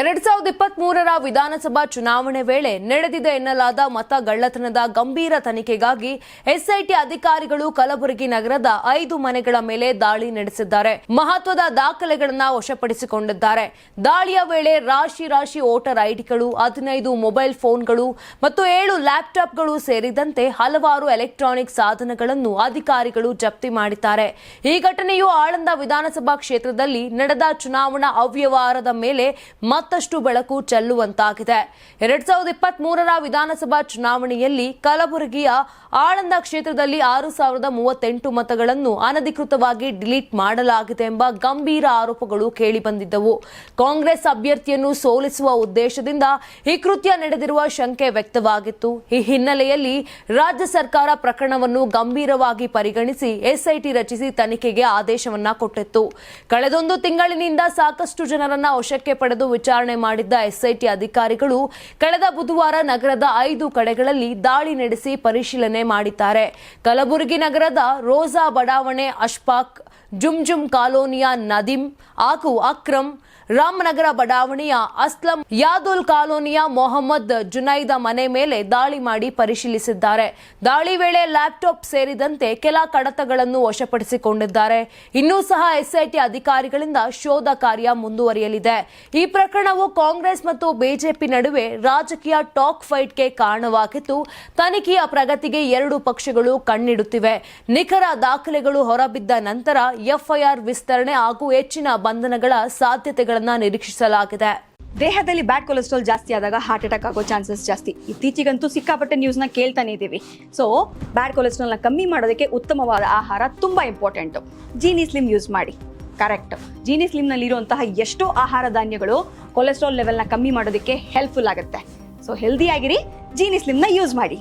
ಎರಡ್ ಸಾವಿರದ ಇಪ್ಪತ್ತ್ ಮೂರರ ವಿಧಾನಸಭಾ ಚುನಾವಣೆ ವೇಳೆ ನಡೆದಿದೆ ಎನ್ನಲಾದ ಮತ ಗಳ್ಳತನದ ಗಂಭೀರ ತನಿಖೆಗಾಗಿ ಎಸ್ಐಟಿ ಅಧಿಕಾರಿಗಳು ಕಲಬುರಗಿ ನಗರದ ಐದು ಮನೆಗಳ ಮೇಲೆ ದಾಳಿ ನಡೆಸಿದ್ದಾರೆ. ಮಹತ್ವದ ದಾಖಲೆಗಳನ್ನು ವಶಪಡಿಸಿಕೊಂಡಿದ್ದಾರೆ. ದಾಳಿಯ ವೇಳೆ ರಾಶಿ ರಾಶಿ ವೋಟರ್ ಐಡಿಗಳು, ಹದಿನೈದು ಮೊಬೈಲ್ ಫೋನ್ಗಳು ಮತ್ತು ಏಳು ಲ್ಯಾಪ್ಟಾಪ್ಗಳು ಸೇರಿದಂತೆ ಹಲವಾರು ಎಲೆಕ್ಟ್ರಾನಿಕ್ ಸಾಧನಗಳನ್ನು ಅಧಿಕಾರಿಗಳು ಜಪ್ತಿ ಮಾಡಿದ್ದಾರೆ. ಈ ಘಟನೆಯು ಆಳಂದ ವಿಧಾನಸಭಾ ಕ್ಷೇತ್ರದಲ್ಲಿ ನಡೆದ ಚುನಾವಣಾ ಅವ್ಯವಹಾರದ ಮೇಲೆ ಮತ್ತಷ್ಟು ಬೆಳಕು ಚೆಲ್ಲುವಂತಾಗಿದೆ. ಎರಡ್ ಸಾವಿರದ ಇಪ್ಪತ್ತ್ ಮೂರರ ವಿಧಾನಸಭಾ ಚುನಾವಣೆಯಲ್ಲಿ ಕಲಬುರಗಿಯ ಆಳಂದ ಕ್ಷೇತ್ರದಲ್ಲಿ ಆರು ಸಾವಿರದ ಮೂವತ್ತೆಂಟು ಮತಗಳನ್ನು ಅನಧಿಕೃತವಾಗಿ ಡಿಲೀಟ್ ಮಾಡಲಾಗಿದೆ ಎಂಬ ಗಂಭೀರ ಆರೋಪಗಳು ಕೇಳಿಬಂದಿದ್ದವು. ಕಾಂಗ್ರೆಸ್ ಅಭ್ಯರ್ಥಿಯನ್ನು ಸೋಲಿಸುವ ಉದ್ದೇಶದಿಂದ ಈ ಕೃತ್ಯ ನಡೆದಿರುವ ಶಂಕೆ ವ್ಯಕ್ತವಾಗಿತ್ತು. ಈ ಹಿನ್ನೆಲೆಯಲ್ಲಿ ರಾಜ್ಯ ಸರ್ಕಾರ ಪ್ರಕರಣವನ್ನು ಗಂಭೀರವಾಗಿ ಪರಿಗಣಿಸಿ ಎಸ್ಐಟಿ ರಚಿಸಿ ತನಿಖೆಗೆ ಆದೇಶವನ್ನ ಕೊಟ್ಟಿತ್ತು. ಕಳೆದೊಂದು ತಿಂಗಳಿನಿಂದ ಸಾಕಷ್ಟು ಜನರನ್ನ ವಶಕ್ಕೆ ಪಡೆದು ವಿಚಾರಣೆ ಮಾಡಿದ್ದ ಎಸ್ಐಟಿ ಅಧಿಕಾರಿಗಳು ಕಳೆದ ಬುಧವಾರ ನಗರದ ಐದು ಕಡೆಗಳಲ್ಲಿ ದಾಳಿ ನಡೆಸಿ ಪರಿಶೀಲನೆ ಮಾಡಿದ್ದಾರೆ. ಕಲಬುರಗಿ ನಗರದ ರೋಜಾ ಬಡಾವಣೆ ಅಶ್ಫಾಕ್ ಜುಮ್ಜುಮ್ ಕಾಲೋನಿಯ ನದೀಂ, ಆಕು ಅಕ್ರಮ್ ರಾಮನಗರ ಬಡಾವಣೆಯ ಅಸ್ಲಂ, ಯಾದುಲ್ ಕಾಲೋನಿಯ ಮೊಹಮ್ಮದ್ ಜುನೈದ ಮನೆ ಮೇಲೆ ದಾಳಿ ಮಾಡಿ ಪರಿಶೀಲಿಸಿದ್ದಾರೆ. ದಾಳಿ ವೇಳೆ ಲ್ಯಾಪ್ಟಾಪ್ ಸೇರಿದಂತೆ ಕೆಲ ಕಡತಗಳನ್ನು ವಶಪಡಿಸಿಕೊಂಡಿದ್ದಾರೆ. ಇನ್ನೂ ಸಹ ಎಸ್ಐಟಿ ಅಧಿಕಾರಿಗಳಿಂದ ಶೋಧ ಕಾರ್ಯ ಮುಂದುವರಿಯಲಿದೆ. ಈ ಪ್ರಕರಣವು ಕಾಂಗ್ರೆಸ್ ಮತ್ತು ಬಿಜೆಪಿ ನಡುವೆ ರಾಜಕೀಯ ಟಾಕ್ ಫೈಟ್ಗೆ ಕಾರಣವಾಗಿದ್ದು, ತನಿಖೆಯ ಪ್ರಗತಿಗೆ ಎರಡು ಪಕ್ಷಗಳು ಕಣ್ಣಿಡುತ್ತಿವೆ. ನಿಖರ ದಾಖಲೆಗಳು ಹೊರಬಿದ್ದ ನಂತರ ಎಫ್ಐಆರ್ ವಿಸ್ತರಣೆ ಹಾಗೂ ಹೆಚ್ಚಿನ ಬಂಧನಗಳ ಸಾಧ್ಯತೆಗಳನ್ನು ನಿರೀಕ್ಷಿಸಲಾಗಿದೆ. ದೇಹದಲ್ಲಿ ಬ್ಯಾಡ್ ಕೊಲೆಸ್ಟ್ರಾಲ್ ಜಾಸ್ತಿ ಆದಾಗ ಹಾರ್ಟ್ ಅಟ್ಯಾಕ್ ಆಗೋ ಚಾನ್ಸಸ್ ಜಾಸ್ತಿ. ಇತ್ತೀಚೆಗಂತೂ ಸಿಕ್ಕಾಪಟ್ಟೆ ನ್ಯೂಸ್ನ ಕೇಳ್ತಾನೆ ಇದ್ದೀವಿ ಸೊ ಬ್ಯಾಡ್ ಕೊಲೆಸ್ಟ್ರಾಲ್ನ ಕಮ್ಮಿ ಮಾಡೋದಕ್ಕೆ ಉತ್ತಮವಾದ ಆಹಾರ ತುಂಬ ಇಂಪಾರ್ಟೆಂಟು ಜೀನಿ ಸ್ಲಿಮ್ ಯೂಸ್ ಮಾಡಿ. ಕರೆಕ್ಟ್ ಜೀನಿ ಸ್ಲಿಮ್ನಲ್ಲಿರುವಂತಹ ಎಷ್ಟೋ ಆಹಾರ ಧಾನ್ಯಗಳು ಕೊಲೆಸ್ಟ್ರಾಲ್ ಲೆವೆಲ್ನ ಕಮ್ಮಿ ಮಾಡೋದಕ್ಕೆ ಹೆಲ್ಪ್ಫುಲ್ ಆಗುತ್ತೆ. ಸೊ ಹೆಲ್ದಿ ಆಗಿರಿ ಜೀನಿ ಸ್ಲಿಮ್ನ ಯೂಸ್ ಮಾಡಿ.